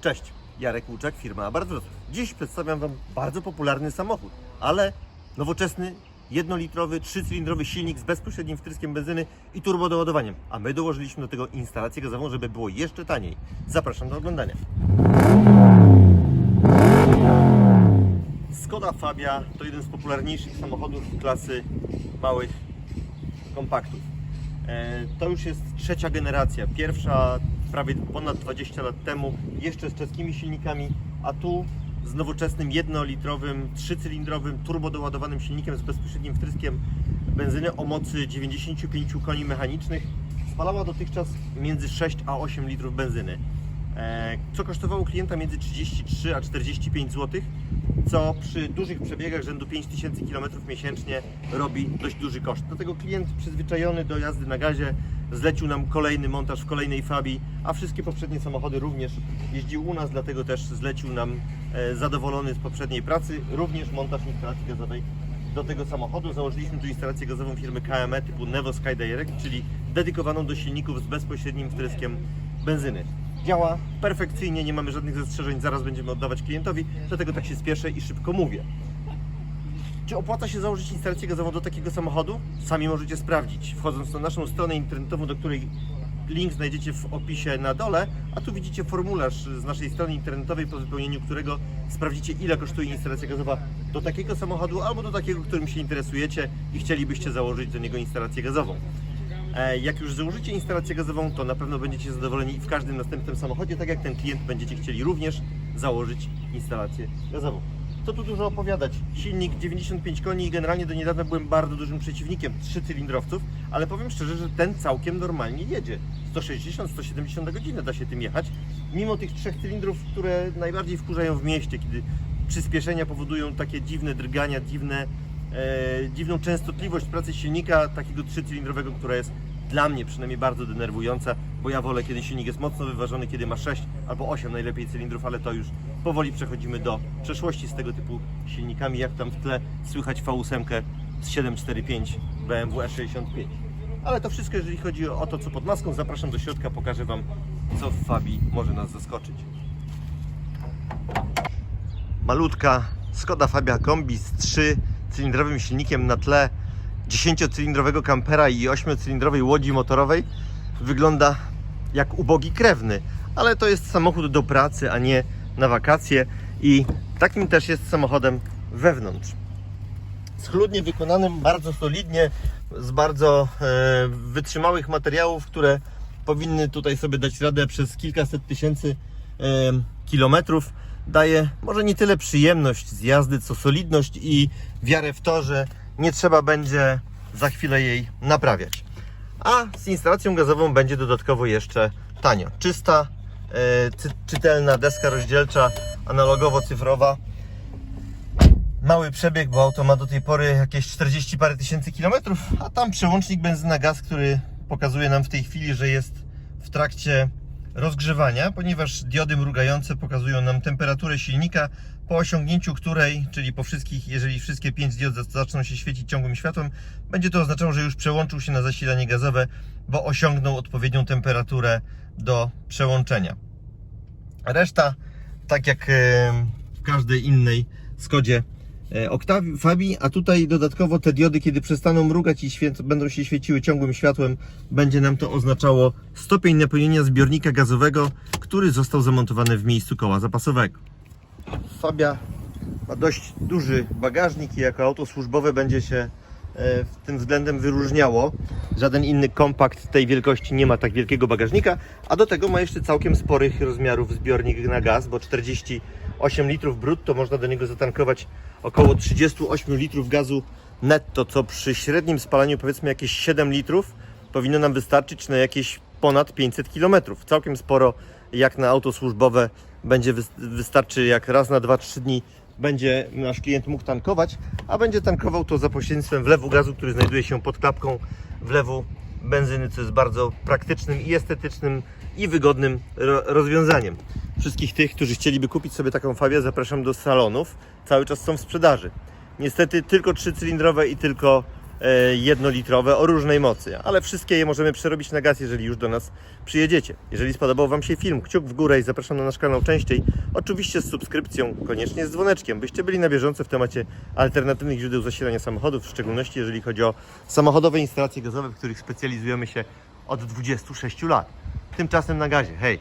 Cześć, Jarek Łuczak, firma Abarth Wrocław. Dziś przedstawiam Wam bardzo popularny samochód, ale nowoczesny, jednolitrowy, trzycylindrowy silnik z bezpośrednim wtryskiem benzyny i turbodoładowaniem. A my dołożyliśmy do tego instalację gazową, żeby było jeszcze taniej. Zapraszam do oglądania. Skoda Fabia to jeden z popularniejszych samochodów klasy małych kompaktów. E, To już jest trzecia generacja. Pierwsza prawie ponad 20 lat temu, jeszcze z czeskimi silnikami, a tu z nowoczesnym jednolitrowym, trzycylindrowym, turbodoładowanym silnikiem z bezpośrednim wtryskiem benzyny o mocy 95 koni mechanicznych. Spalała dotychczas między 6 a 8 litrów benzyny, e, co kosztowało klienta między 33 a 45 zł, co przy dużych przebiegach rzędu 5000 km miesięcznie robi dość duży koszt. Dlatego klient przyzwyczajony do jazdy na gazie zlecił nam kolejny montaż w kolejnej fabii, a wszystkie poprzednie samochody również jeździł u nas, dlatego też zlecił nam e, zadowolony z poprzedniej pracy również montaż instalacji gazowej do tego samochodu. Założyliśmy tu instalację gazową firmy KME typu Nevo Sky Direct, czyli dedykowaną do silników z bezpośrednim wtryskiem benzyny. Działa perfekcyjnie, nie mamy żadnych zastrzeżeń, zaraz będziemy oddawać klientowi, dlatego tak się spieszę i szybko mówię. Czy opłaca się założyć instalację gazową do takiego samochodu? Sami możecie sprawdzić, wchodząc na naszą stronę internetową, do której link znajdziecie w opisie na dole, a tu widzicie formularz z naszej strony internetowej, po wypełnieniu którego sprawdzicie, ile kosztuje instalacja gazowa do takiego samochodu albo do takiego, którym się interesujecie i chcielibyście założyć do niego instalację gazową. E, Jak już założycie instalację gazową, to na pewno będziecie zadowoleni w każdym następnym samochodzie, tak jak ten klient będziecie chcieli również założyć instalację gazową. Co tu dużo opowiadać? Silnik 95 koni i generalnie do niedawna byłem bardzo dużym przeciwnikiem trzycylindrowców, ale powiem szczerze, że ten całkiem normalnie jedzie. 160-170 na godzinę da się tym jechać, mimo tych trzech cylindrów, które najbardziej wkurzają w mieście, kiedy przyspieszenia powodują takie dziwne drgania, dziwne, e, dziwną częstotliwość pracy silnika takiego trzycylindrowego, która jest dla mnie przynajmniej bardzo denerwująca, bo ja wolę, kiedy silnik jest mocno wyważony, kiedy ma 6 albo 8 najlepiej cylindrów, ale to już powoli przechodzimy do przeszłości z tego typu silnikami, jak tam w tle słychać V8 z 745 BMW E65. Ale to wszystko, jeżeli chodzi o to, co pod maską. Zapraszam do środka, pokażę Wam, co w Fabii może nas zaskoczyć. Malutka Skoda Fabia Kombi z 3-cylindrowym silnikiem na tle 10-cylindrowego kampera i 8-cylindrowej łodzi motorowej wygląda jak ubogi krewny, ale to jest samochód do pracy, a nie na wakacje i takim też jest samochodem wewnątrz. Schludnie wykonanym, bardzo solidnie, z bardzo e, wytrzymałych materiałów, które powinny tutaj sobie dać radę przez kilkaset tysięcy e, kilometrów. Daje może nie tyle przyjemność z jazdy, co solidność i wiarę w to, że nie trzeba będzie za chwilę jej naprawiać. A z instalacją gazową będzie dodatkowo jeszcze tanio. Czysta, cy- czytelna deska rozdzielcza, analogowo-cyfrowa. Mały przebieg, bo auto ma do tej pory jakieś 40 parę tysięcy kilometrów, a tam przełącznik benzyna gaz, który pokazuje nam w tej chwili, że jest w trakcie rozgrzewania, ponieważ diody mrugające pokazują nam temperaturę silnika, po osiągnięciu której, czyli po wszystkich, jeżeli wszystkie 5 diod za- zaczną się świecić ciągłym światłem, będzie to oznaczało, że już przełączył się na zasilanie gazowe, bo osiągnął odpowiednią temperaturę do przełączenia. Reszta, tak jak w każdej innej Skodzie e, Octavii, Fabii, a tutaj dodatkowo te diody, kiedy przestaną mrugać i będą się świeciły ciągłym światłem, będzie nam to oznaczało stopień napełnienia zbiornika gazowego, który został zamontowany w miejscu koła zapasowego. Fabia ma dość duży bagażnik i jako auto służbowe będzie się e, tym względem wyróżniało. Żaden inny kompakt tej wielkości nie ma tak wielkiego bagażnika, a do tego ma jeszcze całkiem sporych rozmiarów zbiornik na gaz, bo 48 litrów brutto można do niego zatankować około 38 litrów gazu netto, co przy średnim spalaniu powiedzmy jakieś 7 litrów powinno nam wystarczyć na jakieś ponad 500 km. Całkiem sporo jak na auto służbowe będzie wys- wystarczy jak raz na 2-3 dni będzie nasz klient mógł tankować, a będzie tankował to za pośrednictwem wlewu gazu, który znajduje się pod klapką wlewu benzyny, co jest bardzo praktycznym i estetycznym i wygodnym ro- rozwiązaniem. Wszystkich tych, którzy chcieliby kupić sobie taką Fabię, zapraszam do salonów. Cały czas są w sprzedaży. Niestety tylko trzycylindrowe i tylko e, jednolitrowe o różnej mocy, ale wszystkie je możemy przerobić na gaz, jeżeli już do nas przyjedziecie. Jeżeli spodobał Wam się film, kciuk w górę i zapraszam na nasz kanał częściej, oczywiście z subskrypcją, koniecznie z dzwoneczkiem, byście byli na bieżąco w temacie alternatywnych źródeł zasilania samochodów, w szczególności jeżeli chodzi o samochodowe instalacje gazowe, w których specjalizujemy się od 26 lat. Tymczasem na gazie. Hej!